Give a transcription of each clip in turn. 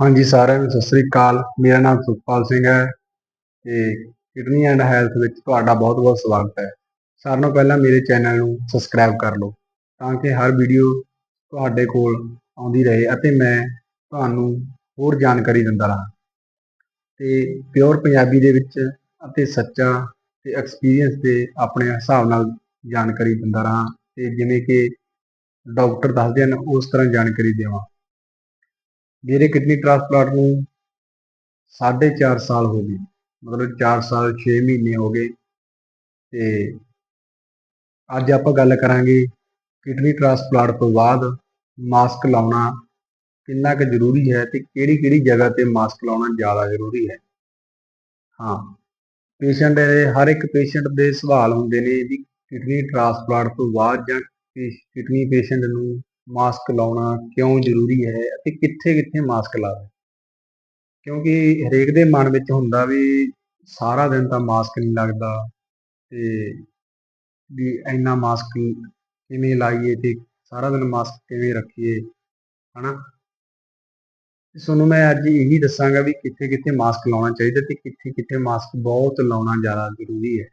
ਹਾਂਜੀ, ਸਾਰਿਆਂ ਨੂੰ ਸਤਿ ਸ੍ਰੀ ਅਕਾਲ। ਮੇਰਾ ਨਾਮ ਸੁਖਪਾਲ ਸਿੰਘ ਹੈ ਤੇ ਕਿਡਨੀ ਐਂਡ ਹੈਲਥ ਵਿੱਚ ਤੁਹਾਡਾ ਬਹੁਤ-ਬਹੁਤ ਸਵਾਗਤ ਹੈ। ਸਾਰਿਆਂ ਨੂੰ ਪਹਿਲਾਂ ਮੇਰੇ ਚੈਨਲ ਨੂੰ ਸਬਸਕ੍ਰਾਈਬ ਕਰ ਲਓ ਤਾਂ ਕਿ ਹਰ ਵੀਡੀਓ ਤੁਹਾਡੇ ਕੋਲ ਆਉਂਦੀ ਰਹੇ ਅਤੇ ਮੈਂ ਤੁਹਾਨੂੰ ਹੋਰ ਜਾਣਕਾਰੀ ਦਿੰਦਾ ਰਹਾਂ। ਤੇ ਪਿਓਰ ਪੰਜਾਬੀ ਦੇ ਵਿੱਚ ਅਤੇ ਸੱਚਾ ਤੇ ਐਕਸਪੀਰੀਅੰਸ ਦੇ ਆਪਣੇ ਹਿਸਾਬ ਨਾਲ ਜਾਣਕਾਰੀ ਦਿੰਦਾ ਰਹਾਂ ਤੇ ਜਿਵੇਂ ਕਿ ਡਾਕਟਰ ਦੱਸਦੇ ਹਨ, ਉਸ ਤਰ੍ਹਾਂ ਜਾਣਕਾਰੀ ਦੇਵਾਂ। ਮੇਰੇ ਕਿਡਨੀ ਟ੍ਰਾਂਸਪਲਾਂਟ ਨੂੰ 4.5 ਸਾਲ ਹੋ ਗਏ ਮਤਲਬ 4 ਸਾਲ 6 ਮਹੀਨੇ ਹੋ ਗਏ ਤੇ ਅੱਜ ਆਪਾਂ ਗੱਲ ਕਰਾਂਗੇ ਕਿਡਨੀ ਟ੍ਰਾਂਸਪਲਾਂਟ ਤੋਂ ਬਾਅਦ ਮਾਸਕ ਲਾਉਣਾ ਕਿੰਨਾ ਕੁ ਜ਼ਰੂਰੀ ਹੈ ਤੇ ਕਿਹੜੀ ਕਿਹੜੀ ਜਗ੍ਹਾ ਤੇ ਮਾਸਕ ਲਾਉਣਾ ਜ਼ਿਆਦਾ ਜ਼ਰੂਰੀ ਹੈ। ਹਾਂ ਪੇਸ਼ੈਂਟ ਦੇ ਹਰ ਇੱਕ ਪੇਸ਼ੈਂਟ ਦੇ ਸਵਾਲ ਹੁੰਦੇ ਨੇ ਵੀ ਕਿਡਨੀ ਟ੍ਰਾਂਸਪਲਾਂਟ ਤੋਂ ਬਾਅਦ ਜਾਂ ਕਿਡਨੀ ਪੇਸ਼ੈਂਟ ਨੂੰ ਮਾਸਕ ਲਾਉਣਾ ਕਿਉਂ ਜ਼ਰੂਰੀ ਹੈ ਅਤੇ ਕਿੱਥੇ-ਕਿੱਥੇ ਮਾਸਕ ਲਾਵੇ ਕਿਉਂਕਿ ਹਰੇਕ ਦੇ ਮਨ ਵਿੱਚ ਹੁੰਦਾ ਵੀ ਸਾਰਾ ਦਿਨ ਤਾਂ ਮਾਸਕ ਨਹੀਂ ਲੱਗਦਾ ਤੇ ਵੀ ਇੰਨਾ ਮਾਸਕ ਕਿਵੇਂ ਲਾਈਏ ਤੇ ਸਾਰਾ ਦਿਨ ਮਾਸਕ ਕਿਵੇਂ ਰੱਖੀਏ, ਹਨਾ? ਤੁਹਾਨੂੰ ਮੈਂ ਅੱਜ ਇਹੀ ਦੱਸਾਂਗਾ ਵੀ ਕਿੱਥੇ-ਕਿੱਥੇ ਮਾਸਕ ਲਾਉਣਾ ਚਾਹੀਦਾ ਤੇ ਕਿੱਥੇ-ਕਿੱਥੇ ਮਾਸਕ ਬਹੁਤ ਲਾਉਣਾ ਜ਼ਿਆਦਾ ਜ਼ਰੂਰੀ ਹੈ।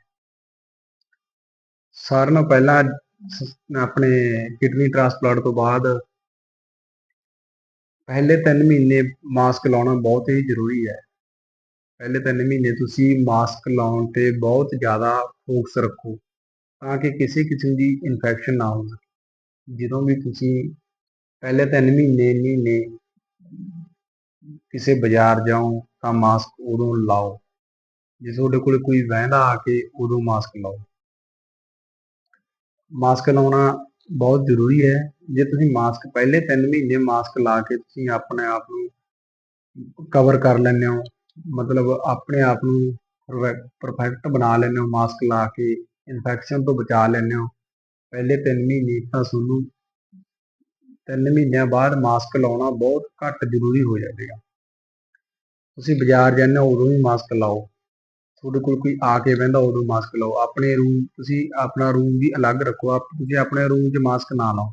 ਸਾਰਿਆਂ ਨਾਲੋਂ ਪਹਿਲਾਂ ਆਪਣੇ ਕਿਡਨੀ ਟ੍ਰਾਂਸਪਲਾਂਟ ਤੋਂ ਬਾਅਦ ਪਹਿਲੇ 3 ਮਹੀਨੇ ਮਾਸਕ ਲਾਉਣਾ ਬਹੁਤ ਹੀ ਜ਼ਰੂਰੀ ਹੈ। ਪਹਿਲੇ 3 ਮਹੀਨੇ ਤੁਸੀਂ ਮਾਸਕ ਲਾਉਣ ਤੇ ਬਹੁਤ ਜ਼ਿਆਦਾ ਫੋਕਸ ਰੱਖੋ ਤਾਂ ਕਿ ਕਿਸੇ ਕਿਸਮ ਦੀ ਇਨਫੈਕਸ਼ਨ ਨਾ ਹੋ ਸਕੇ ਜਦੋਂ ਵੀ ਤੁਸੀਂ ਪਹਿਲੇ 3 ਮਹੀਨੇ ਮਹੀਨੇ ਕਿਸੇ ਬਾਜ਼ਾਰ ਜਾਓ ਤਾਂ ਮਾਸਕ ਉਦੋਂ ਲਾਓ। ਜੇ ਤੁਹਾਡੇ ਕੋਲ ਕੋਈ ਵਹਿੰਦਾ ਆ ਕੇ ਉਦੋਂ ਮਾਸਕ ਲਾਓ। ਮਾਸਕ ਲਾਉਣਾ ਬਹੁਤ ਜ਼ਰੂਰੀ ਹੈ। ਜੇ ਤੁਸੀਂ ਮਾਸਕ ਪਹਿਲੇ 3 ਮਹੀਨੇ ਮਾਸਕ ਲਾ ਕੇ ਤੁਸੀਂ ਆਪਣੇ ਆਪ ਨੂੰ ਕਵਰ ਕਰ ਲੈਂਦੇ ਹੋ, ਮਤਲਬ ਆਪਣੇ ਆਪ ਨੂੰ ਪਰਫੈਕਟ ਬਣਾ ਲੈਂਦੇ ਹੋ ਮਾਸਕ ਲਾ ਕੇ ਇਨਫੈਕਸ਼ਨ ਤੋਂ ਬਚਾ ਲੈਂਦੇ ਹੋ, ਪਹਿਲੇ 3 ਮਹੀਨੇ ਤਾਂ ਤੁਹਾਨੂੰ 3 ਮਹੀਨਿਆਂ ਬਾਅਦ ਮਾਸਕ ਲਾਉਣਾ ਬਹੁਤ ਘੱਟ ਜ਼ਰੂਰੀ ਹੋ ਜਾਵੇਗਾ। ਤੁਸੀਂ ਬਾਜ਼ਾਰ ਜਾਂਦੇ ਹੋ ਉਦੋਂ ਵੀ ਮਾਸਕ ਲਾਓ। ਤੁਹਾਡੇ ਕੋਲ ਕੋਈ ਆ ਕੇ ਬਹਿੰਦਾ, ਉਦੋਂ ਮਾਸਕ ਲਾਓ। ਆਪਣੇ ਰੂਮ ਤੁਸੀਂ ਆਪਣਾ ਰੂਮ ਵੀ ਅਲੱਗ ਰੱਖੋ। ਆਪ, ਤੁਸੀਂ ਆਪਣੇ ਰੂਮ 'ਚ ਮਾਸਕ ਨਾ ਲਾਓ।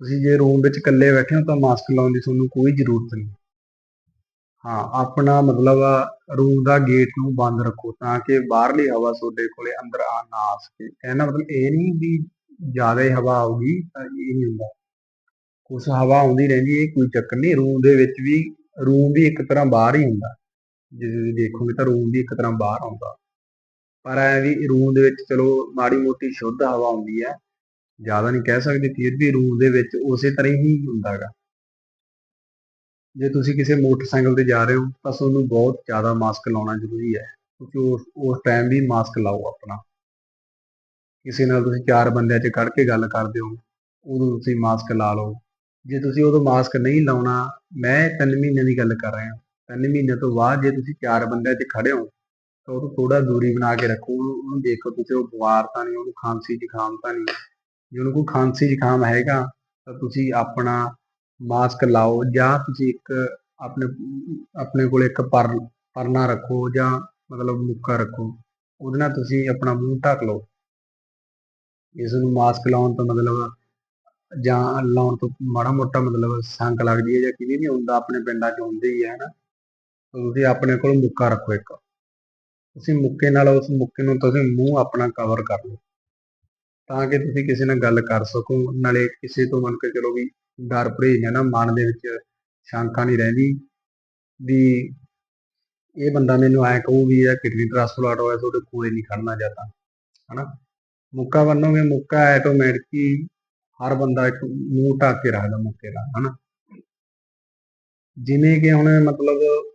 ਤੁਸੀਂ ਜੇ ਰੂਮ ਵਿੱਚ ਇਕੱਲੇ ਬੈਠੇ ਹੋ ਤਾਂ ਮਾਸਕ ਲਾਉਣ ਦੀ ਤੁਹਾਨੂੰ ਕੋਈ ਜ਼ਰੂਰਤ ਨਹੀਂ। ਹਾਂ, ਆਪਣਾ ਮਤਲਬ ਰੂਮ ਦਾ ਗੇਟ ਨੂੰ ਬੰਦ ਰੱਖੋ ਤਾਂ ਕਿ ਬਾਹਰਲੀ ਹਵਾ ਤੁਹਾਡੇ ਕੋਲੇ ਅੰਦਰ ਆ ਨਾ ਆ ਸਕੇ। ਕਹਿੰਦਾ ਮਤਲਬ ਇਹ ਨਹੀਂ ਵੀ ਜ਼ਿਆਦਾ ਹਵਾ ਆਉਗੀ ਤਾਂ ਇਹ ਨਹੀਂ ਹੁੰਦਾ। ਕੁਝ ਹਵਾ ਆਉਂਦੀ ਰਹਿੰਦੀ ਇਹ ਕੋਈ ਚੱਕਰ ਨਹੀਂ। ਰੂਮ ਦੇ ਵਿੱਚ ਵੀ ਰੂਮ ਵੀ ਇੱਕ ਤਰ੍ਹਾਂ ਬਾਹਰ ਹੀ ਹੁੰਦਾ। ਜੇ ਤੁਸੀਂ ਦੇਖੋਗੇ ਤਾਂ ਰੂਮ ਵੀ ਇੱਕ ਤਰ੍ਹਾਂ ਬਾਹਰ ਆਉਂਦਾ। ਪਰ ਐ ਵੀ ਰੂਮ ਦੇ ਵਿੱਚ ਚਲੋ ਮਾੜੀ ਮੋਟੀ ਸ਼ੁੱਧ ਹਵਾ ਆਉਂਦੀ ਹੈ। ਜ਼ਿਆਦਾ ਨਹੀਂ ਕਹਿ ਸਕਦੇ ਫਿਰ ਵੀ ਰੂਮ ਦੇ ਵਿੱਚ ਉਸੇ ਤਰ੍ਹਾਂ ਹੀ ਹੁੰਦਾਗਾ ਜੇ ਤੁਸੀਂ ਕਿਸੇ ਮੋਟਰਸਾਈਕਲ ਤੇ ਜਾ ਰਹੇ ਹੋ ਤਾਂ ਤੁਹਾਨੂੰ ਬਹੁਤ ਜ਼ਿਆਦਾ ਮਾਸਕ ਲਾਉਣਾ ਜ਼ਰੂਰੀ ਹੈ। ਕਿਉਂਕਿ ਉਸ ਉਸ ਟਾਈਮ ਵੀ ਮਾਸਕ ਲਾਓ ਆਪਣਾ। ਕਿਸੇ ਨਾਲ ਤੁਸੀਂ ਚਾਰ ਬੰਦਿਆਂ 'ਚ ਕੱਢ ਕੇ ਗੱਲ ਕਰਦੇ ਹੋ, ਉਦੋਂ ਤੁਸੀਂ ਮਾਸਕ ਲਾ ਲਓ। ਜੇ ਤੁਸੀਂ ਉਦੋਂ ਮਾਸਕ ਨਹੀਂ ਲਾਉਣਾ, ਮੈਂ 3 ਮਹੀਨਿਆਂ ਦੀ ਗੱਲ ਕਰ ਰਿਹਾ। ਤਿੰਨ ਮਹੀਨੇ ਤੋਂ ਬਾਅਦ ਜੇ ਤੁਸੀਂ ਚਾਰ ਬੰਦਿਆਂ 'ਚ ਖੜੇ ਹੋ, ਤਾਂ ਉਹ ਥੋੜਾ ਦੂਰੀ ਬਣਾ ਕੇ ਰੱਖੋ। ਉਹਨੂੰ ਉਹਨੂੰ ਦੇਖੋ ਤੁਸੀਂ, ਉਹ ਬਿਮਾਰ ਤਾਂ ਨਹੀਂ, ਉਹਨੂੰ ਖਾਂਸੀ ਜ਼ੁਕਾਮ ਤਾਂ ਨਹੀਂ। ਜੇ ਉਹਨੂੰ ਕੋਈ ਖਾਂਸੀ ਜ਼ੁਕਾਮ ਹੈਗਾ, ਤਾਂ ਤੁਸੀਂ ਆਪਣਾ ਮਾਸਕ ਲਾਓ ਜਾਂ ਤੁਸੀਂ ਇੱਕ ਆਪਣੇ ਆਪਣੇ ਕੋਲ ਇੱਕ ਪਰ, ਪਰਨਾ ਰੱਖੋ ਜਾਂ ਮਤਲਬ ਮੁੱਕਾ ਰੱਖੋ। ਉਹਦੇ ਨਾਲ ਤੁਸੀਂ ਆਪਣਾ ਮੂੰਹ ਢੱਕ ਲਓ। ਇਸ ਨੂੰ ਮਾਸਕ ਲਾਉਣ ਤੋਂ ਮਤਲਬ ਜਾਂ ਲਾਉਣ ਤੋਂ ਮਾੜਾ ਮੋਟਾ ਮਤਲਬ ਸੰਗ ਲੱਗਦੀ ਹੈ ਜਾਂ ਕਿਵੇਂ ਵੀ ਹੁੰਦਾ, ਆਪਣੇ ਪਿੰਡਾਂ 'ਚ ਹੁੰਦੇ ਹੀ, ਹੈ ਨਾ। ਤੁਸੀਂ ਆਪਣੇ ਕੋਲ ਮੁੱਕਾ ਰੱਖੋ ਇੱਕ। ਤੁਸੀਂ ਮੁੱਕੇ ਨਾਲ ਉਸ ਮੁੱਕੇ ਨੂੰ ਤੁਸੀਂ ਮੂੰਹ ਆਪਣਾ ਕਵਰ ਕਰ ਲਓ। ਤਾਂ ਕਿ ਤੁਸੀਂ ਕਿਸੇ ਨਾਲ ਗੱਲ ਕਰ ਸਕੋ। ਨਾਲੇ ਕਿਸੇ ਤੋਂ ਮੰਨ ਕੇ ਚਲੋ ਵੀ ਡਰ ਭਰੇਜ ਹੈ ਨਾ, ਮਨ ਦੇ ਵਿੱਚ ਸ਼ੰਕਾ ਨਹੀਂ ਰਹਿੰਦੀ। ਵੀ ਇਹ ਬੰਦਾ ਮੈਨੂੰ ਐ ਕਹੂ ਵੀ ਇਹ ਕਿਡਨੀ ਟ੍ਰਾਂਸਪਲਾਂਟ ਹੋਇਆ, ਤੁਹਾਡੇ ਕੋਲੇ ਨਹੀਂ ਖੜਨਾ ਜਾਂਦਾ ਹਨਾ? ਮੁੱਕਾ ਬੰਨੋਗੇ, ਮੁੱਕਾ ਆਟੋਮੈਟਿਕਲੀ ਹਰ ਬੰਦਾ ਇੱਕ ਮੂੰਹ ਢੱਕ ਕੇ ਰੱਖਦਾ ਮੁੱਕੇ ਦਾ, ਹਨਾ? ਜਿਵੇਂ ਕਿ ਹੁਣ ਮਤਲਬ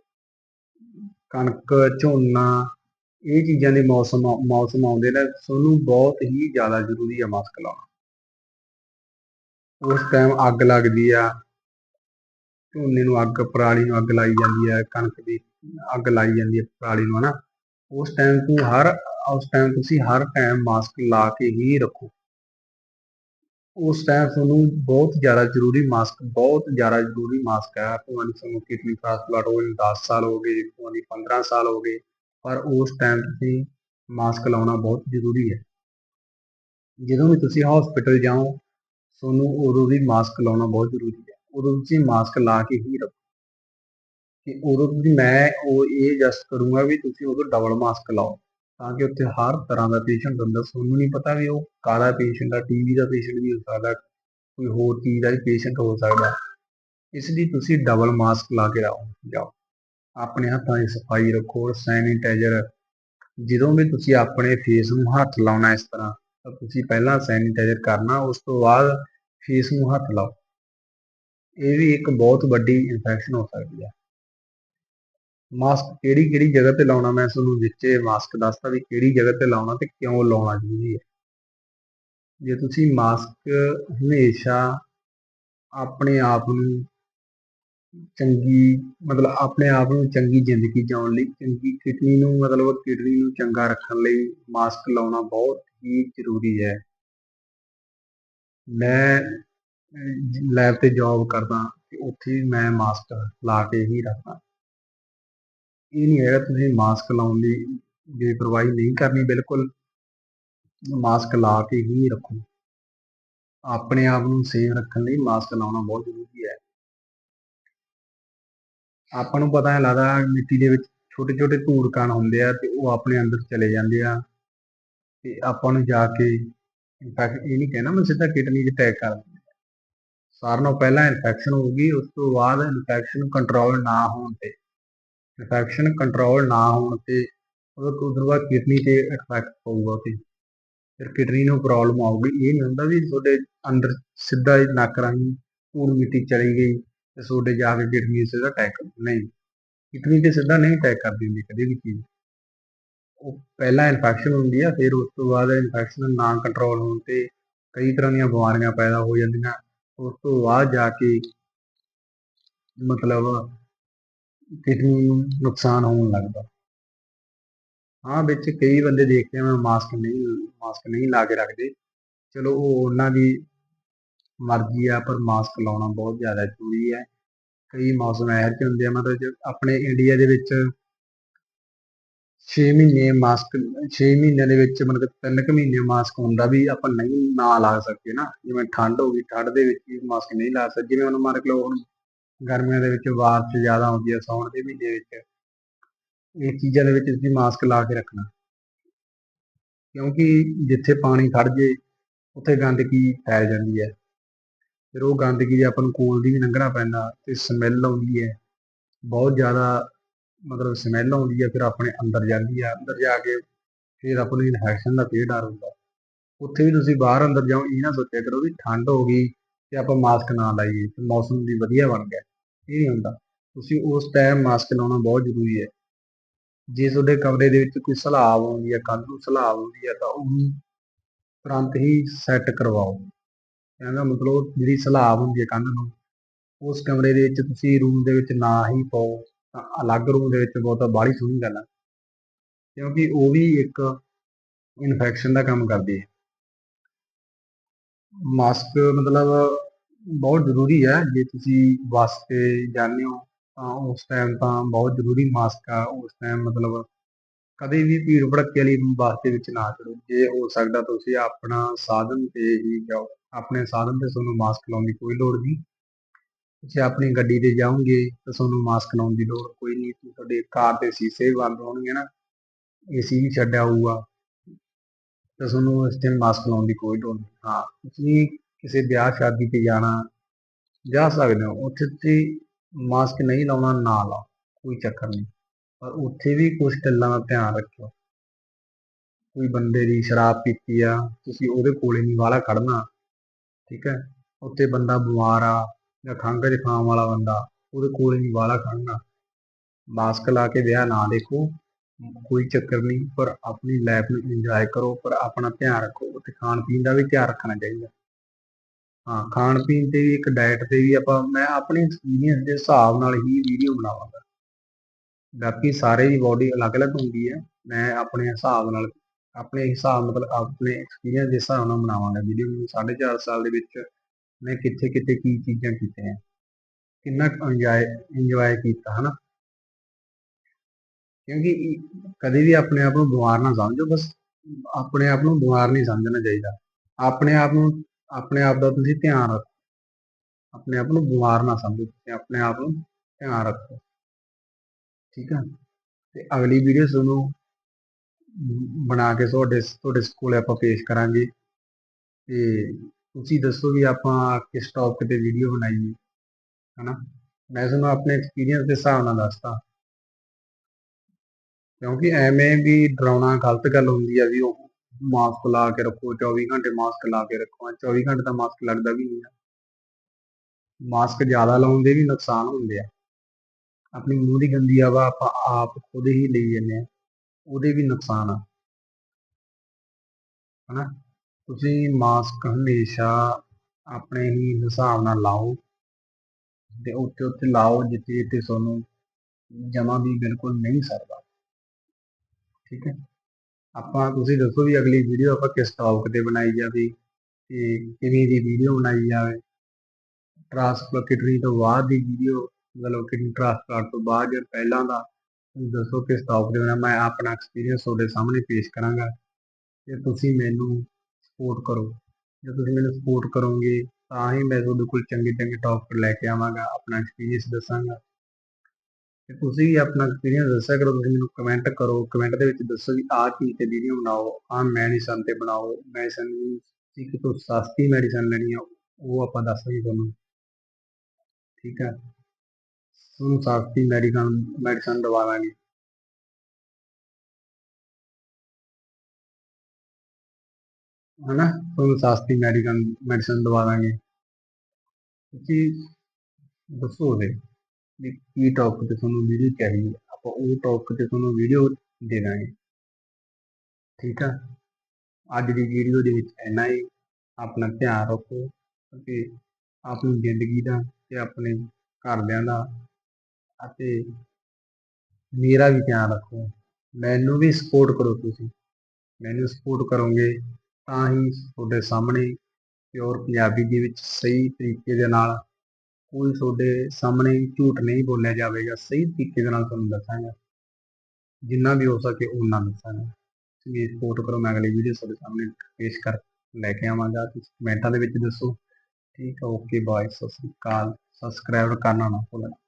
ਕਣਕ, ਝੋਨਾ, ਇਹ ਚੀਜ਼ਾਂ ਦੇ ਮੌਸਮ ਮੌਸਮ ਆਉਂਦੇ ਨੇ, ਤੁਹਾਨੂੰ ਬਹੁਤ ਹੀ ਜ਼ਿਆਦਾ ਜ਼ਰੂਰੀ ਆ ਮਾਸਕ ਲਾਉਣਾ। ਉਸ ਟਾਈਮ ਅੱਗ ਲੱਗਦੀ ਆ, ਝੋਨੇ ਨੂੰ ਅੱਗ, ਪਰਾਲੀ ਨੂੰ ਅੱਗ ਲਾਈ ਜਾਂਦੀ ਹੈ ਕਣਕ ਦੀ ਅੱਗ ਲਾਈ ਜਾਂਦੀ ਹੈ ਪਰਾਲੀ ਨੂੰ ਹਨਾ। ਉਸ ਟਾਈਮ ਤੂੰ ਹਰ, ਉਸ ਟਾਈਮ ਤੁਸੀਂ ਹਰ ਟਾਈਮ ਮਾਸਕ ਲਾ ਕੇ ਹੀ ਰੱਖੋ। ਉਸ ਟਾਈਮ ਤੁਹਾਨੂੰ ਬਹੁਤ ਜ਼ਿਆਦਾ ਜ਼ਰੂਰੀ ਮਾਸਕ ਬਹੁਤ ਜ਼ਿਆਦਾ ਜ਼ਰੂਰੀ ਮਾਸਕ ਹੈ। ਭਾਵੇਂ ਤੁਹਾਨੂੰ ਕਿਡਨੀ ਟ੍ਰਾਂਸਪਲਾਂਟ ਹੋਏ 10 ਸਾਲ ਹੋ ਗਏ ਭਾਵੇਂ 15 ਸਾਲ ਹੋ ਗਏ। ਪਰ ਉਸ ਟਾਈਮ ਤੁਸੀਂ ਮਾਸਕ ਲਾਉਣਾ ਬਹੁਤ ਜ਼ਰੂਰੀ ਹੈ। ਜਦੋਂ ਵੀ ਤੁਸੀਂ ਹਸਪੀਟਲ ਜਾਓ, ਤੁਹਾਨੂੰ ਉਦੋਂ ਵੀ ਮਾਸਕ ਲਾਉਣਾ ਬਹੁਤ ਜ਼ਰੂਰੀ ਹੈ। ਉਦੋਂ ਤੁਸੀਂ ਮਾਸਕ ਲਾ ਕੇ ਹੀ ਰੱਖੋ। ਕਿ ਉਦੋਂ ਤੁਸੀਂ, ਮੈਂ ਉਹ ਇਹ ਜਸਟ ਕਰੂੰਗਾ ਵੀ ਤੁਸੀਂ ਉਦੋਂ ਡਬਲ ਮਾਸਕ ਲਾਓ। ਤਾਂ ਕਿ ਉੱਥੇ ਹਰ ਤਰ੍ਹਾਂ ਦਾ ਪੇਸ਼ੈਂਟ ਹੁੰਦਾ। ਤੁਹਾਨੂੰ ਨਹੀਂ ਪਤਾ ਵੀ ਉਹ ਕਾਲਾ ਪੇਸ਼ੈਂਟ ਆ ਟੀਵੀ ਦਾ ਪੇਸ਼ੈਂਟ ਵੀ ਹੋ ਸਕਦਾ, ਕੋਈ ਹੋਰ ਚੀਜ਼ ਦਾ ਵੀ ਪੇਸ਼ੈਂਟ ਹੋ ਸਕਦਾ। ਇਸ ਲਈ ਤੁਸੀਂ ਡਬਲ ਮਾਸਕ ਲਾ ਕੇ ਆਓ, ਜਾਓ। ਆਪਣੇ ਹੱਥਾਂ ਦੀ ਸਫ਼ਾਈ ਰੱਖੋ ਸੈਨੀਟਾਈਜ਼ਰ ਜਦੋਂ ਵੀ ਤੁਸੀਂ ਆਪਣੇ ਫੇਸ ਨੂੰ ਹੱਥ ਲਾਉਣਾ ਇਸ ਤਰ੍ਹਾਂ, ਤਾਂ ਤੁਸੀਂ ਪਹਿਲਾਂ ਸੈਨੀਟਾਈਜ਼ਰ ਕਰਨਾ, ਉਸ ਤੋਂ ਬਾਅਦ ਫੇਸ ਨੂੰ ਹੱਥ ਲਾਓ। ਇਹ ਵੀ ਇੱਕ ਬਹੁਤ ਵੱਡੀ ਇਨਫੈਕਸ਼ਨ ਹੋ ਸਕਦੀ ਹੈ ਮਾਸਕ ਕਿਹੜੀ ਕਿਹੜੀ ਜਗ੍ਹਾ ਤੇ ਲਾਉਣਾ ਮੈਂ ਤੁਹਾਨੂੰ ਵਿੱਚੇ ਮਾਸਕ ਦੱਸਦਾ ਵੀ ਕਿਹੜੀ ਜਗ੍ਹਾ ਤੇ ਲਾਉਣਾ ਤੇ ਕਿਉਂ ਲਾਉਣਾ ਜ਼ਰੂਰੀ ਹੈ। ਜੇ ਤੁਸੀਂ ਮਾਸਕ ਹਮੇਸ਼ਾ ਆਪਣੇ ਆਪ ਨੂੰ ਚੰਗੀ, ਮਤਲਬ ਆਪਣੇ ਆਪ ਨੂੰ ਚੰਗੀ ਜ਼ਿੰਦਗੀ ਜਿਉਣ ਲਈ, ਚੰਗੀ ਕਿਡਨੀ ਨੂੰ, ਮਤਲਬ ਕਿਡਨੀ ਨੂੰ ਚੰਗਾ ਰੱਖਣ ਲਈ ਮਾਸਕ ਲਾਉਣਾ ਬਹੁਤ ਹੀ ਜ਼ਰੂਰੀ ਹੈ। ਮੈਂ ਲੈਬ ਤੇ ਜੌਬ ਕਰਦਾ ਤੇ ਉੱਥੇ ਮੈਂ ਮਾਸਕ ਲਾ ਕੇ ਹੀ ਰੱਖਦਾ। ਇਹ ਨਹੀਂ ਹੈਗਾ ਤੁਸੀਂ ਮਾਸਕ ਲਾਉਣ ਦੀ ਬੇਪਰਵਾਹੀ ਨਹੀਂ ਕਰਨੀ, ਬਿਲਕੁਲ ਮਾਸਕ ਲਾ ਕੇ ਹੀ ਰੱਖੋ। ਆਪਣੇ ਆਪ ਨੂੰ ਸੇਫ ਰੱਖਣ ਲਈ ਮਾਸਕ ਲਾਉਣਾ ਬਹੁਤ ਜ਼ਰੂਰੀ ਹੈ। ਆਪਾਂ ਨੂੰ ਪਤਾ ਹੈ ਲੱਗਦਾ ਮਿੱਟੀ ਦੇ ਵਿੱਚ ਛੋਟੇ ਛੋਟੇ ਧੂੜ ਕਣ ਹੁੰਦੇ ਆ ਤੇ ਉਹ ਆਪਣੇ ਅੰਦਰ ਚਲੇ ਜਾਂਦੇ ਆ ਤੇ ਆਪਾਂ ਨੂੰ ਜਾ ਕੇ ਇਨਫੈਕਟ ਇਹ ਨਹੀਂ ਕਹਿਣਾ ਮੈਂ ਸਿੱਧਾ ਕਿਡਨੀ 'ਚ ਅਟੈਕ ਕਰ ਦਿੰਦਾ। ਸਾਰਿਆਂ ਨੂੰ ਪਹਿਲਾਂ ਇਨਫੈਕਸ਼ਨ ਹੋਊਗੀ, ਉਸ ਤੋਂ ਬਾਅਦ ਇਨਫੈਕਸ਼ਨ ਕੰਟਰੋਲ ਨਾ ਹੋਣ ਤੇ। ਇਨਫੈਕਸ਼ਨ ਕੰਟਰੋਲ ਨਾ ਹੋਣ ਤੇ ਉਹਦੇ ਤੋਂ ਬਾਅਦ ਕਿਡਨੀ ਤੇ ਇਫੈਕਟ ਪਊਗਾ ਤੇ। ਫਿਰ ਕਿਡਨੀ ਨੂੰ ਪ੍ਰੋਬਲਮ ਆਊਗੀ। ਇਹ ਨਹੀਂ ਹੁੰਦਾ ਵੀ ਤੁਹਾਡੇ ਅੰਦਰ ਸਿੱਧਾ ਹੀ ਨੱਕ ਰਾਹੀਂ ਧੂੜ ਮਿੱਟੀ ਚਲੀ ਗਈ ਤੇ ਤੁਹਾਡੇ ਜਾ ਕੇ ਕਿਡਨੀ ਸਿੱਧਾ ਅਟੈਕ ਨਹੀਂ ਕਿਡਨੀ ਤੇ ਸਿੱਧਾ ਨਹੀਂ ਅਟੈਕ ਕਰਦੀ ਹੁੰਦੀ ਕਦੇ ਵੀ ਚੀਜ਼। ਉਹ ਪਹਿਲਾਂ ਇਨਫੈਕਸ਼ਨ ਹੁੰਦੀ ਆ, ਫਿਰ ਉਸ ਤੋਂ ਬਾਅਦ ਇਨਫੈਕਸ਼ਨ ਨਾ ਕੰਟਰੋਲ ਹੋਣ ਤੇ ਕਈ ਤਰ੍ਹਾਂ ਦੀਆਂ ਬਿਮਾਰੀਆਂ ਪੈਦਾ ਹੋ ਜਾਂਦੀਆਂ। ਉਸ ਤੋਂ ਬਾਅਦ ਜਾ ਕੇ ਮਤਲਬ ਕਿਡਨੀ ਨੂੰ ਨੁਕਸਾਨ ਹੋਣ ਲੱਗਦਾ ਹਾਂ, ਵਿੱਚ ਕਈ ਬੰਦੇ ਦੇਖਦੇ ਆ ਮਾਸਕ ਨਹੀਂ ਮਾਸਕ ਨਹੀਂ ਲਾ ਕੇ ਰੱਖਦੇ। ਚਲੋ, ਉਹ ਉਹਨਾਂ ਦੀ ਮਰਜ਼ੀ ਆ, ਪਰ ਮਾਸਕ ਲਾਉਣਾ ਬਹੁਤ ਜ਼ਿਆਦਾ ਜ਼ਰੂਰੀ ਹੈ। ਕਈ ਮੌਸਮ ਇਹੋ ਜਿਹੇ ਹੁੰਦੇ ਆ, ਮਤਲਬ ਆਪਣੇ ਇੰਡੀਆ ਦੇ ਵਿੱਚ 6 ਮਹੀਨੇ ਮਾਸਕ 6 ਮਹੀਨਿਆਂ ਦੇ ਵਿੱਚ ਮਤਲਬ 3 ਕੁ ਮਹੀਨੇ ਮਾਸਕ ਹੁੰਦਾ ਵੀ ਆਪਾਂ ਨਹੀਂ ਨਾ ਲਾ ਸਕਦੇ ਨਾ। ਜਿਵੇਂ ਠੰਡ ਹੋ ਗਈ, ਠੰਡ ਦੇ ਵਿੱਚ ਵੀ ਮਾਸਕ ਨਹੀਂ ਲਾ ਸਕਦੇ। ਜਿਵੇਂ ਹੁਣ ਮੰਨ ਲਓ ਹੁਣ ਗਰਮੀਆਂ ਦੇ ਵਿੱਚ ਬਾਰਿਸ਼ ਜ਼ਿਆਦਾ ਆਉਂਦੀ ਹੈ ਸਾਉਣ ਦੇ ਮਹੀਨੇ ਵਿੱਚ। ਇਹ ਚੀਜ਼ਾਂ ਦੇ ਵਿੱਚ ਤੁਸੀਂ ਮਾਸਕ ਲਾ ਕੇ ਰੱਖਣਾ। ਕਿਉਂਕਿ ਜਿੱਥੇ ਪਾਣੀ ਖੜ ਜੇ, ਉੱਥੇ ਗੰਦਗੀ ਫੈਲ ਜਾਂਦੀ ਹੈ। ਫਿਰ ਉਹ ਗੰਦਗੀ ਦੇ ਆਪਾਂ ਨੂੰ ਕੋਲ ਦੀ ਵੀ ਲੰਘਣਾ ਪੈਂਦਾ ਤੇ ਸਮੈਲ ਆਉਂਦੀ ਹੈ। ਬਹੁਤ ਜ਼ਿਆਦਾ ਮਤਲਬ ਸਮੈਲ ਆਉਂਦੀ ਹੈ, ਫਿਰ ਆਪਣੇ ਅੰਦਰ ਜਾਂਦੀ ਹੈ। ਅੰਦਰ ਜਾ ਕੇ ਫਿਰ ਆਪਾਂ ਨੂੰ ਇਨਫੈਕਸ਼ਨ ਦਾ ਫੇਰ ਡਰ ਹੁੰਦਾ। ਉੱਥੇ ਵੀ ਤੁਸੀਂ ਬਾਹਰ ਅੰਦਰ ਜਾਓ, ਇਹ ਨਾ ਸੋਚਿਆ ਕਰੋ ਵੀ ਠੰਡ ਹੋ ਗਈ ਤੇ ਆਪਾਂ ਮਾਸਕ ਨਾ ਲਾਈਏ, ਤੇ ਮੌਸਮ ਵੀ ਵਧੀਆ ਬਣ ਗਿਆ। ਇਹ ਹੁੰਦਾ। ਤੁਸੀਂ ਉਸ ਟਾਈਮ ਮਾਸਕ ਲਾਉਣਾ ਬਹੁਤ ਜ਼ਰੂਰੀ ਹੈ। ਜੇ ਤੁਹਾਡੇ ਕਮਰੇ ਦੇ ਵਿੱਚ ਕੋਈ ਸਲਾਬ ਆਉਂਦੀ ਹੈ ਕੰਧ ਨੂੰ ਸਲਾਬ ਆਉਂਦੀ ਹੈ, ਤਾਂ ਉਹਨੂੰ ਤੁਰੰਤ ਹੀ ਸੈੱਟ ਕਰਵਾਓ। ਕਹਿੰਦਾ ਮਤਲਬ ਜਿਹੜੀ ਸਲਾਬ ਹੁੰਦੀ ਹੈ ਕੰਧ ਨੂੰ, ਉਸ ਕਮਰੇ ਦੇ ਵਿੱਚ ਤੁਸੀਂ ਰੂਮ ਦੇ ਵਿੱਚ ਨਾ ਹੀ ਪਾਓ, ਤਾਂ ਅਲੱਗ ਰੂਮ ਦੇ ਵਿੱਚ ਬਹੁਤਾ ਬਾਹਲੀ ਸੋਹਣੀ ਗੱਲ ਹੈ ਕਿਉਂਕਿ ਉਹ ਵੀ ਇੱਕ ਇਨਫੈਕਸ਼ਨ ਦਾ ਕੰਮ ਕਰਦੀ ਹੈ। ਮਾਸਕ ਮਤਲਬ ਬਹੁਤ ਜ਼ਰੂਰੀ ਹੈ, ਜੇ ਤੁਸੀਂ ਬੱਸ ਤੇ ਜਾਂਦੇ ਹੋ, ਤਾਂ ਉਸ ਟਾਈਮ ਤਾਂ ਬਹੁਤ ਜ਼ਰੂਰੀ ਮਾਸਕ ਆ, ਉਸ ਟਾਈਮ ਮਤਲਬ ਕਦੇ ਵੀ ਭੀੜ ਭੜੱਕੇ ਵਾਲੀ ਬੱਸ ਦੇ ਵਿੱਚ ਨਾ ਚੜੋ ਜੇ ਹੋ ਸਕਦਾ ਤੁਸੀਂ ਆਪਣਾ ਸਾਧਨ ਤੇ ਹੀ ਜਾਓ, ਆਪਣੇ ਸਾਧਨ ਤੇ ਤੁਹਾਨੂੰ ਮਾਸਕ ਲਾਉਣ ਦੀ ਕੋਈ ਲੋੜ ਨਹੀਂ। ਤੁਸੀਂ ਆਪਣੀ ਗੱਡੀ ਤੇ ਜਾਓਗੇ, ਤਾਂ ਤੁਹਾਨੂੰ ਮਾਸਕ ਲਾਉਣ ਦੀ ਲੋੜ ਕੋਈ ਨਹੀਂ। ਤੁਹਾਡੇ ਕਾਰ ਦੇ ਸ਼ੀਸ਼ੇ ਵੀ ਬੰਦ ਹੋਣਗੇ ਨਾ ਏਸੀ ਵੀ ਛੱਡਿਆ ਹੋਊਗਾ, ਤਾਂ ਤੁਹਾਨੂੰ ਇਸ ਟਾਈਮ ਮਾਸਕ ਲਾਉਣ ਦੀ ਕੋਈ ਲੋੜ ਨਹੀਂ। ਹਾਂ, ਤੁਸੀਂ ਕਿਸੇ ਵਿਆਹ ਸ਼ਾਦੀ ਤੇ ਜਾਣਾ, ਜਾ ਸਕਦੇ ਹੋ। ਉੱਥੇ ਤੁਸੀਂ ਮਾਸਕ ਨਹੀਂ ਲਾਉਣਾ, ਨਾ ਲਾਓ। ਕੋਈ ਚੱਕਰ ਨਹੀਂ। ਪਰ ਉੱਥੇ ਵੀ ਕੁਝ ਗੱਲਾਂ ਦਾ ਧਿਆਨ ਰੱਖਿਓ। ਕੋਈ ਬੰਦੇ ਦੀ ਸ਼ਰਾਬ ਪੀਤੀ ਆ, ਤੁਸੀਂ ਉਹਦੇ ਕੋਲੇ ਨਹੀਂ ਵਾਲਾ ਖੜਨਾ ਠੀਕ ਹੈ? ਉੱਥੇ ਬੰਦਾ ਬਿਮਾਰ ਆ ਜਾਂ ਖੰਘ ਜ਼ੁਕਾਮ ਵਾਲਾ ਬੰਦਾ, ਉਹਦੇ ਕੋਲੇ ਨਹੀਂ ਵਾਲਾ ਖੜਨਾ ਮਾਸਕ ਲਾ ਕੇ ਵਿਆਹ ਨਾ ਦੇਖੋ। ਕੋਈ ਚੱਕਰ ਨਹੀਂ। ਪਰ ਆਪਣੀ ਲਾਈਫ ਨੂੰ ਇੰਜੋਏ ਕਰੋ। ਪਰ ਆਪਣਾ ਧਿਆਨ ਰੱਖੋ। ਉੱਥੇ ਖਾਣ ਪੀਣ ਦਾ ਵੀ ਧਿਆਨ ਰੱਖਣਾ ਚਾਹੀਦਾ। ਹਾਂ, ਖਾਣ ਪੀਣ ਤੇ ਵੀ ਇੱਕ ਡਾਈਟ ਤੇ ਵੀ ਆਪਾਂ, ਮੈਂ ਆਪਣੇ ਐਕਸਪੀਰੀਅੰਸ ਦੇ ਹਿਸਾਬ ਨਾਲ ਹੀ ਵੀਡੀਓ ਬਣਾਵਾਂਗਾ। ਬਾਕੀ ਸਾਰੇ ਦੀ ਬਾਡੀ ਅਲੱਗ-ਅਲੱਗ ਹੁੰਦੀ ਹੈ, ਮੈਂ ਆਪਣੇ ਹਿਸਾਬ ਨਾਲ, ਆਪਣੇ ਹਿਸਾਬ ਮਤਲਬ ਆਪਣੇ ਐਕਸਪੀਰੀਅੰਸ ਦੇ ਹਿਸਾਬ ਨਾਲ ਬਣਾਵਾਂਗਾ ਵੀਡੀਓ ਨੂੰ। 4.5 ਸਾਲ ਦੇ ਵਿੱਚ ਮੈਂ ਕਿੱਥੇ ਕਿੱਥੇ ਕੀ ਚੀਜ਼ਾਂ ਕੀਤੀਆਂ, ਕਿੰਨਾ ਇੰਜੋਏ ਇੰਜੋਏ ਕੀਤਾ, ਹਨਾ? ਕਿਉਂਕਿ ਕਦੇ ਵੀ ਆਪਣੇ ਆਪ ਨੂੰ ਬਿਮਾਰ ਨਾ ਸਮਝੋ, ਬਸ ਆਪਣੇ ਆਪ ਨੂੰ ਬਿਮਾਰ ਨਹੀਂ ਸਮਝਣਾ ਚਾਹੀਦਾ। ਆਪਣੇ ਆਪ ਨੂੰ ਆਪਣੇ ਆਪ ਦਾ ਤੁਸੀਂ ਧਿਆਨ ਰੱਖੋ। ਆਪਣੇ ਆਪ ਨੂੰ ਬਿਮਾਰ ਨਾ ਸਮਝੋ, ਤੁਸੀਂ ਆਪਣੇ ਆਪ ਨੂੰ ਧਿਆਨ ਰੱਖੋ। ਠੀਕ ਆ? ਤੇ ਅਗਲੀ ਵੀਡੀਓ ਤੁਹਾਨੂੰ ਬਣਾ ਕੇ ਤੁਹਾਡੇ ਤੁਹਾਡੇ ਸਕੂਲ ਆਪਾਂ ਪੇਸ਼ ਕਰਾਂਗੇ। ਤੇ ਤੁਸੀਂ ਦੱਸੋ ਵੀ ਆਪਾਂ ਕਿਸ ਟੌਪਿਕ ਤੇ ਵੀਡੀਓ ਬਣਾਈਏ ਹਨਾ? ਮੈਂ ਤੁਹਾਨੂੰ ਆਪਣੇ ਐਕਸਪੀਰੀਅੰਸ ਦੇ ਹਿਸਾਬ ਨਾਲ ਦੱਸਦਾ। ਕਿਉਂਕਿ ਐਵੇਂ ਵੀ ਡਰਾਉਣਾ ਗਲਤ ਗੱਲ ਹੁੰਦੀ ਆ ਵੀ ਉਹ ਮਾਸਕ ਲਾ ਕੇ ਰੱਖੋ 24 ਘੰਟੇ ਮਾਸਕ ਲਾ ਕੇ ਰੱਖੋ। 24 ਘੰਟੇ ਤਾਂ ਮਾਸਕ ਲੱਗਦਾ ਵੀ ਨਹੀਂ ਆ। ਮਾਸਕ ਜ਼ਿਆਦਾ ਲਾਉਣ ਦੇ ਵੀ ਨੁਕਸਾਨ ਹੁੰਦੇ ਆ। ਆਪਣੀ ਮੂੰਹ ਦੀ ਗੰਦੀ ਹਵਾ ਆਪਾਂ ਆਪ ਖੁਦ ਹੀ ਲਈ ਜਾਂਦੇ ਆ। ਉਹਦੇ ਵੀ ਨੁਕਸਾਨ ਆ। ਹਨਾ? ਤੁਸੀਂ ਮਾਸਕ ਹਮੇਸ਼ਾ ਆਪਣੇ ਹੀ ਹਿਸਾਬ ਨਾਲ ਲਾਓ। ਤੇ ਉੱਤੇ ਉੱਤੇ ਲਾਓ ਜਿੱਥੇ ਜਿੱਥੇ ਤੁਹਾਨੂੰ ਜਮਾ ਵੀ ਬਿਲਕੁਲ ਨਹੀਂ ਸਰਦਾ। ਠੀਕ ਹੈ? ਆਪਾਂ ਤੁਸੀਂ ਦੱਸੋ ਵੀ ਅਗਲੀ ਵੀਡੀਓ ਆਪਾਂ ਕਿਸ ਟੌਪਿਕ ਤੇ ਬਣਾਈ ਜਾਵੇ ਤੇ ਕਿਵੇਂ ਦੀ ਵੀਡੀਓ ਬਣਾਈ ਜਾਵੇ। ਟ੍ਰਾਂਸਫਰ ਕਿਡਨੀ ਤੋਂ ਬਾਅਦ ਦੀ ਵੀਡੀਓ ਮਤਲਬ ਕਿ ਟ੍ਰਾਂਸਪਲਾਂਟ ਤੋਂ ਬਾਅਦ ਜਾਂ ਪਹਿਲਾਂ ਦਾ, ਤੁਸੀਂ ਦੱਸੋ ਕਿਸ ਟੌਪਿਕ ਤੇ ਬਣਾਉਣਾ। ਮੈਂ ਆਪਣਾ ਐਕਸਪੀਰੀਅੰਸ ਤੁਹਾਡੇ ਸਾਹਮਣੇ ਪੇਸ਼ ਕਰਾਂਗਾ ਤੇ ਤੁਸੀਂ ਮੈਨੂੰ ਸਪੋਰਟ ਕਰੋ। ਜੇ ਤੁਸੀਂ ਮੈਨੂੰ ਸਪੋਰਟ ਕਰੋਗੇ ਤਾਂ ਹੀ ਮੈਂ ਤੁਹਾਡੇ ਕੋਲ ਚੰਗੇ ਚੰਗੇ ਟੌਪਿਕ ਲੈ ਕੇ ਆਵਾਂਗਾ, ਆਪਣਾ ਐਕਸਪੀਰੀਅੰਸ ਦੱਸਾਂਗਾ। ਤੇ ਤੁਸੀਂ ਵੀ ਆਪਣਾ ਐਕਸਪੀਰੀਅੰਸ ਦੱਸਿਆ ਕਰੋ, ਤੁਸੀਂ ਮੈਨੂੰ ਕਮੈਂਟ ਕਰੋ ਕਮੈਂਟ ਦੇ ਵਿੱਚ ਦੱਸੋ ਵੀ ਆਹ ਚੀਜ਼ ਤੇ ਵੀਡੀਓ ਬਣਾਓ, ਆਹ ਮੈਡੀਸਨ ਤੇ ਬਣਾਓ ਮੈਡੀਸਨ ਦੀ ਕਿਤੋਂ ਸਸਤੀ ਮੈਡੀਸਨ ਲੈਣੀ ਆ, ਉਹ ਆਪਾਂ ਦੱਸਾਂਗੇ ਤੁਹਾਨੂੰ। ਠੀਕ ਹੈ ਤੁਹਾਨੂੰ ਸਸਤੀ ਮੈਡੀਸਨ ਮੈਡੀਸਨ ਦਵਾਵਾਂਗੇ ਹਨਾ? ਤੁਹਾਨੂੰ ਸਸਤੀ ਮੈਡੀਸਨ ਮੈਡੀਸਨ ਦਵਾ ਦਾਂਗੇ। ਤੁਸੀਂ ਦੱਸੋ ਦੇ ਵੀ ਕੀ ਟੌਪਿਕ ਤੇ ਤੁਹਾਨੂੰ ਵੀਡੀਓ ਚਾਹੀਦੀ ਹੈ। ਆਪਾਂ ਉਹ ਟੌਪਿਕ ਤੇ ਤੁਹਾਨੂੰ ਵੀਡੀਓ ਦੇ ਦਾਂਗੇ ਠੀਕ ਆ? ਅੱਜ ਦੀ ਵੀਡੀਓ ਦੇ ਵਿੱਚ ਇੰਨਾ ਹੀ। ਆਪਣਾ ਧਿਆਨ ਰੱਖੋ ਅਤੇ ਆਪਣੀ ਜ਼ਿੰਦਗੀ ਦਾ ਤੇ ਆਪਣੇ ਘਰਦਿਆਂ ਦਾ ਅਤੇ ਮੇਰਾ ਵੀ ਧਿਆਨ ਰੱਖੋ। ਮੈਨੂੰ ਵੀ ਸਪੋਰਟ ਕਰੋ ਤੁਸੀਂ। ਮੈਨੂੰ ਸਪੋਰਟ ਕਰੋਗੇ ਤਾਂ ਹੀ ਤੁਹਾਡੇ ਸਾਹਮਣੇ ਪਿਓਰ ਪੰਜਾਬੀ ਦੇ ਵਿੱਚ ਸਹੀ ਤਰੀਕੇ ਦੇ ਨਾਲ ਕੋਈ ਤੁਹਾਡੇ ਸਾਹਮਣੇ ਝੂਠ ਨਹੀਂ ਬੋਲਿਆ ਜਾਵੇਗਾ, ਸਹੀ ਤਰੀਕੇ ਦੇ ਨਾਲ ਤੁਹਾਨੂੰ ਦੱਸਾਂਗਾ। ਜਿੰਨਾ ਵੀ ਹੋ ਸਕੇ ਉਨਾ ਦੱਸਾਂਗਾ। ਤੁਸੀਂ ਸਪੋਰਟ ਕਰੋ, ਮੈਂ ਅਗਲੀ ਵੀਡੀਓ ਤੁਹਾਡੇ ਸਾਹਮਣੇ ਪੇਸ਼ ਕਰ, ਲੈ ਕੇ ਆਵਾਂਗਾ। ਤੁਸੀਂ ਕਮੈਂਟਾਂ ਦੇ ਵਿੱਚ ਦੱਸੋ। ਠੀਕ ਹੈ ਓਕੇ ਬਾਏ ਸਤਿ ਸ੍ਰੀ ਅਕਾਲ। ਸਬਸਕ੍ਰਾਈਬ ਕਰਨਾ ਨਾ ਭੁੱਲਣਾ।